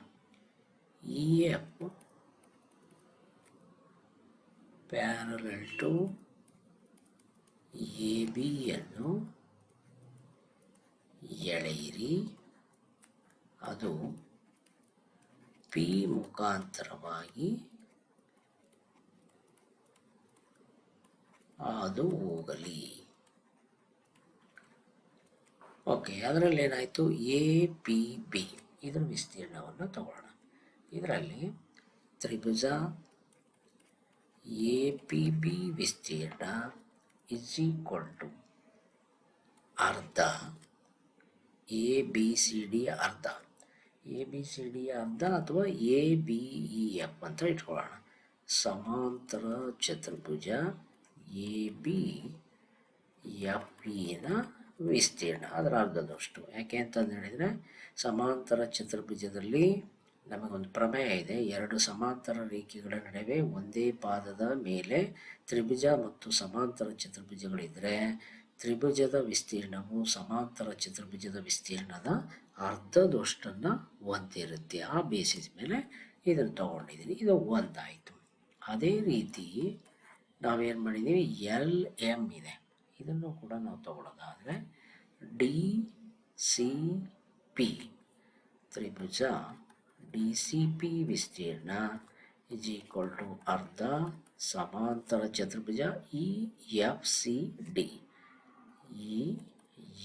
Speaker 1: E F parallel to A ಬಿಯನ್ನು ಎಳೆಯಿರಿ. ಅದು ಪಿ ಮುಖಾಂತರವಾಗಿ ಅದು ಹೋಗಲಿ. ಓಕೆ ಅದರಲ್ಲಿ ಏನಾಯಿತು? ಎ ಪಿ ಬಿ ಇದರ ವಿಸ್ತೀರ್ಣವನ್ನು ತಗೊಳ್ಳೋಣ. ಇದರಲ್ಲಿ ತ್ರಿಭುಜ ಎ ಪಿ ಬಿ ವಿಸ್ತೀರ್ಣ ಇಸ್ ಈಕ್ವಲ್ ಟು ಅರ್ಧ ಎ ಬಿ ಸಿ ಡಿ ಅರ್ಧ. ಎ ಬಿ ಸಿ ಡಿ ಅರ್ಧ ಅಥವಾ ಎ ಬಿ ಇ ಎಫ್ ಅಂತ ಇಟ್ಕೊಳ್ಳೋಣ. ಸಮಾಂತರ ಚತುರ್ಭುಜ ಎ ಬಿ ಎಫ್ ಇನ ವಿಸ್ತೀರ್ಣ ಅದರ ಅರ್ಧದಷ್ಟು ಯಾಕೆ ಅಂತಂದು ಹೇಳಿದರೆ ಸಮಾಂತರ ಚತುರ್ಭುಜದಲ್ಲಿ ನಮಗೊಂದು ಪ್ರಮೇಯ ಇದೆ. ಎರಡು ಸಮಾಂತರ ರೇಖೆಗಳ ನಡುವೆ ಒಂದೇ ಪಾದದ ಮೇಲೆ ತ್ರಿಭುಜ ಮತ್ತು ಸಮಾಂತರ ಚತುರ್ಭುಜಗಳಿದ್ದರೆ ತ್ರಿಭುಜದ ವಿಸ್ತೀರ್ಣವು ಸಮಾಂತರ ಚತುರ್ಭುಜದ ವಿಸ್ತೀರ್ಣದ ಅರ್ಧದಷ್ಟನ್ನು ಹೊಂದಿರುತ್ತೆ. ಆ ಬೇಸಿಸ್ ಮೇಲೆ ಇದನ್ನು ತಗೊಂಡಿದ್ದೀನಿ ಇದು ಒಂದಾಯಿತು. ಅದೇ ರೀತಿ ನಾವೇನು ಮಾಡಿದ್ದೀವಿ ಎಲ್ ಎಂ ಇದೆ. ಇದನ್ನು ಕೂಡ ನಾವು ತಗೊಳ್ಳೋದಾದರೆ ಡಿ ಸಿ ಪಿ ತ್ರಿಭುಜ ಡಿ ಸಿ ಪಿ ವಿಸ್ತೀರ್ಣ ಇಸ್ ಈಕ್ವಲ್ ಟು ಅರ್ಧ ಸಮಾಂತರ ಚತುರ್ಭುಜ E F C D. E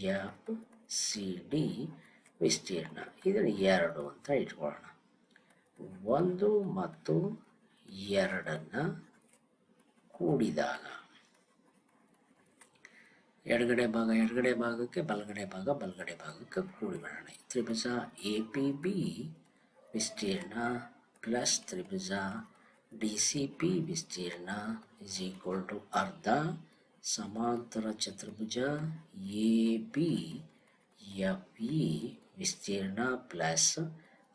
Speaker 1: F C D ವಿಸ್ತೀರ್ಣ. ಇದನ್ನು ಎರಡು ಅಂತ ಇಟ್ಕೊಳ್ಳೋಣ. ಒಂದು ಮತ್ತು ಎರಡನ್ನು ಕೂಡಿದಾಗ ಎಡಗಡೆ ಭಾಗ, ಎಡಗಡೆ ಭಾಗಕ್ಕೆ ಬಲಗಡೆ ಭಾಗ, ಬಲಗಡೆ ಭಾಗಕ್ಕೆ ಕೂಡಿಬಿಡೋಣ ತ್ರಿಭುಜ ಎ ಪಿ ಬಿ ವಿಸ್ತೀರ್ಣ ಪ್ಲಸ್ ತ್ರಿಭುಜ ಡಿ ಸಿ ಪಿ ವಿಸ್ತೀರ್ಣ ಇಸ್ ಈಕ್ವಲ್ ಟು ಅರ್ಧ ಸಮಾಂತರ ಚತುರ್ಭುಜ ಎ ಬಿ ಎಫ್ ಇ ವಿಸ್ತೀರ್ಣ ಪ್ಲಸ್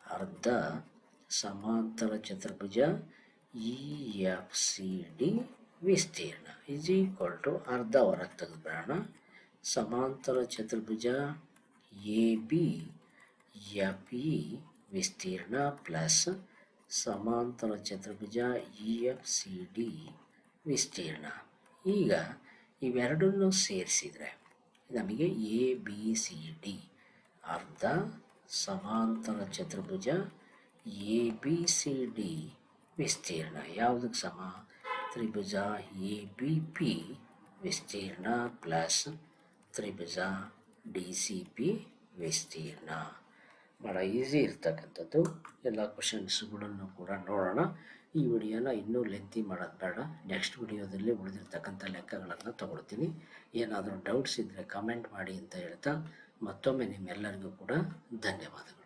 Speaker 1: ಅರ್ಧ ಸಮಾಂತರ ಚತುರ್ಭುಜ ಇ ಎಫ್ ಸಿ ಡಿ ವಿಸ್ತೀರ್ಣ. ಇಸ್ ಈಕ್ವಲ್ ಟು ಅರ್ಧ ಹೊರಗೆ ತೆಗೆದುಬಿಡೋಣ. ಸಮಾಂತರ ಚತುರ್ಭುಜ ಎ ಬಿ ಎಫ್ ಇ ವಿಸ್ತೀರ್ಣ ಪ್ಲಸ್ ಸಮಾಂತರ ಚತುರ್ಭುಜ ಇ ಎಫ್ ಸಿ ಡಿ ವಿಸ್ತೀರ್ಣ. ಈಗ ಇವೆರಡನ್ನು ಸೇರಿಸಿದರೆ ನಮಗೆ ಎ ಬಿ ಸಿ ಡಿ ಅರ್ಧ ಸಮಾಂತರ ಚತುರ್ಭುಜ ಎ ಬಿ ಸಿ ಡಿ ವಿಸ್ತೀರ್ಣ. ಯಾವುದಕ್ಕೆ ಸಮ? ತ್ರಿಭುಜ ಎ ಬಿ ಪಿ, ವಿಸ್ತೀರ್ಣ ಪ್ಲಸ್ ತ್ರಿಭುಜ ಡಿ ಸಿ ಪಿ, ವಿಸ್ತೀರ್ಣ. ಭಾಳ ಈಸಿ ಇರ್ತಕ್ಕಂಥದ್ದು. ಎಲ್ಲ ಕ್ವಶನ್ಸ್ಗಳನ್ನು ಕೂಡ ನೋಡೋಣ. ಈ ವಿಡಿಯೋನ ಇನ್ನೂ ಲೆಂತಿ ಮಾಡೋದು ಬೇಡ. ನೆಕ್ಸ್ಟ್ ವಿಡಿಯೋದಲ್ಲಿ ಉಳಿದಿರ್ತಕ್ಕಂಥ ಲೆಕ್ಕಗಳನ್ನು ತಗೊಳ್ತೀನಿ. ಏನಾದರೂ ಡೌಟ್ಸ್ ಇದ್ದರೆ ಕಮೆಂಟ್ ಮಾಡಿ ಅಂತ ಹೇಳ್ತಾ ಮತ್ತೊಮ್ಮೆ ನಿಮ್ಮೆಲ್ಲರಿಗೂ ಕೂಡ ಧನ್ಯವಾದಗಳು.